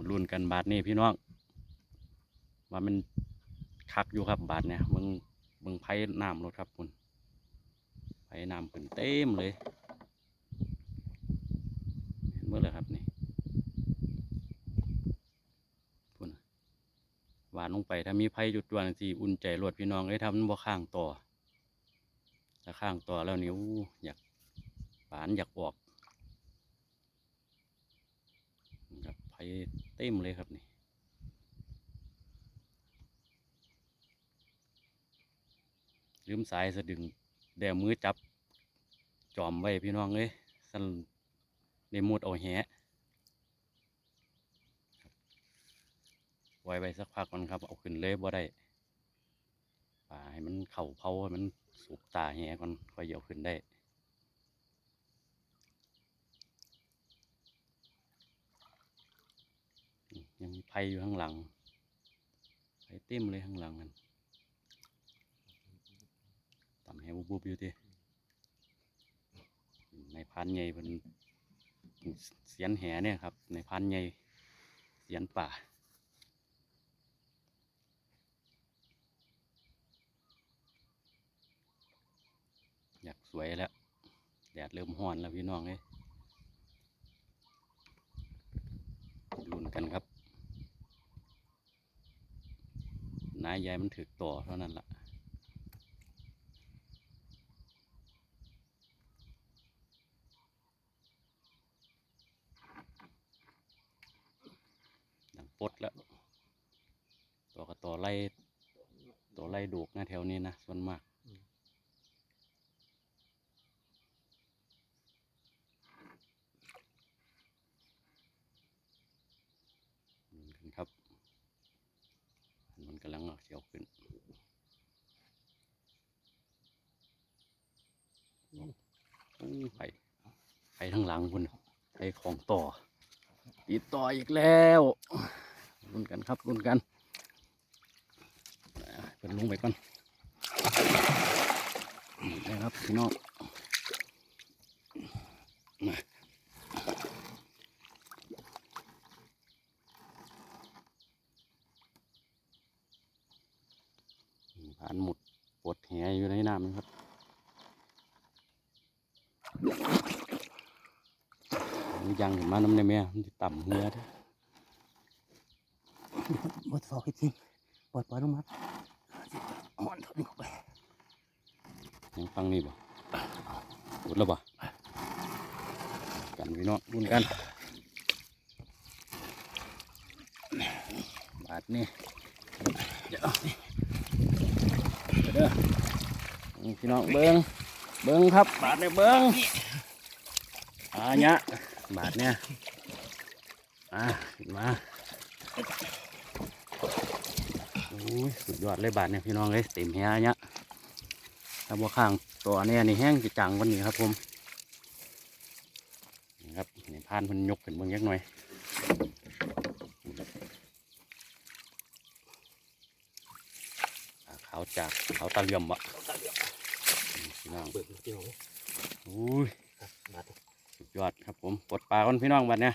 มาลุ้นกันบาทนี่พี่น้องว่ามันคักอยู่ครับบาทเนี่ยมึงมึงไผ่น้ำรถครับคุณไผ่น้ำขึ้นเต็มเลยเห็นเมื่อเลยครับนี่พุ่นน่ะหวานลงไปถ้ามีไผ่หยุดวันสีอุ่นใจรวดพี่น้องเอ้ยทำมันบ่ข้างต่อถ้าข้างต่อแล้วนี่อู้อยากหวานอยากออกครับไผ่เต็มเลยครับนี่ลืมสายสะดึงแดวมือจับจอมไว้พี่น้องเอ้ยสันในมุดเอาแหะไว้ไว้สักพักก่อนครับ เอาขึ้นเลยบ่ได้ป่าให้มันเข่าเผาให้มันสุกตาแหก่อนค่อยเอาขึ้นได้ นี่ ยังมีไผ่อยู่ข้างหลังไผ่เต็มเลยข้างหลังมันต่ำแหบุบๆอยู่ทีในพันใหญ่เป็นเสียนแหเนี่ยครับ ในพันใหญ่เสียนป่าอยากสวยแล้ว แดดเริ่มห้อนแล้วพี่น้องเอ้ยลุ้นกันครับ นายยายมันถึกต่อเท่านั้นละ่ะดังปดแล้วตัวกับตัวไล่ตัวไล่ดูกนะแถวนี้นะส่วนมากนี่ขึ้นครับ มันกำลังเอาเสียวขึ้นไปไปทั้งหลังคุณไปของต่อติดต่ออีกแล้วรุนกันครับรุนกันเป็นลงไปก่อนนี่นะครับพี่น้อง ผ่านหมุดปวดแหอยู่ในน้ำนะครับมันยังขึ้นมาน้ำในแม่มันสิต่ำเนื้อเด้อบดฟอกให้ทิ้งปล่อยปล่อยลงมาอ่อนถอดเข้าไปยังฟังนี่บ่พูดแล้วบ่กันพี่น้องรุ่นกันบาทนี่เดี๋ยวนี่ เด้อนี่พี่น้องเบิ้งเบิ้งครับ บาทเนี่ยเบิ้งอาเนี้ยบาทเนี่ยอ่ามาโอ้ยสุดยอดเลยบาทเนี่ยพี่น้องเลยเต็มเฮียเนี้ยถ้าบัวข้างตัวเนี้นี่แห้งจะจังวันนี้ครับผมนี่ครับนี่พานพ้นยกขึ้นเบิ่งยักหน่อย อ่าขาวจากขาวตาเหลี่ยมวะนี่พี่น้องเบิกพี่น้องอุ้ยครับบาดสุดยอดครับผมปลดปลาก่อนพี่น้องบัดเนี่ย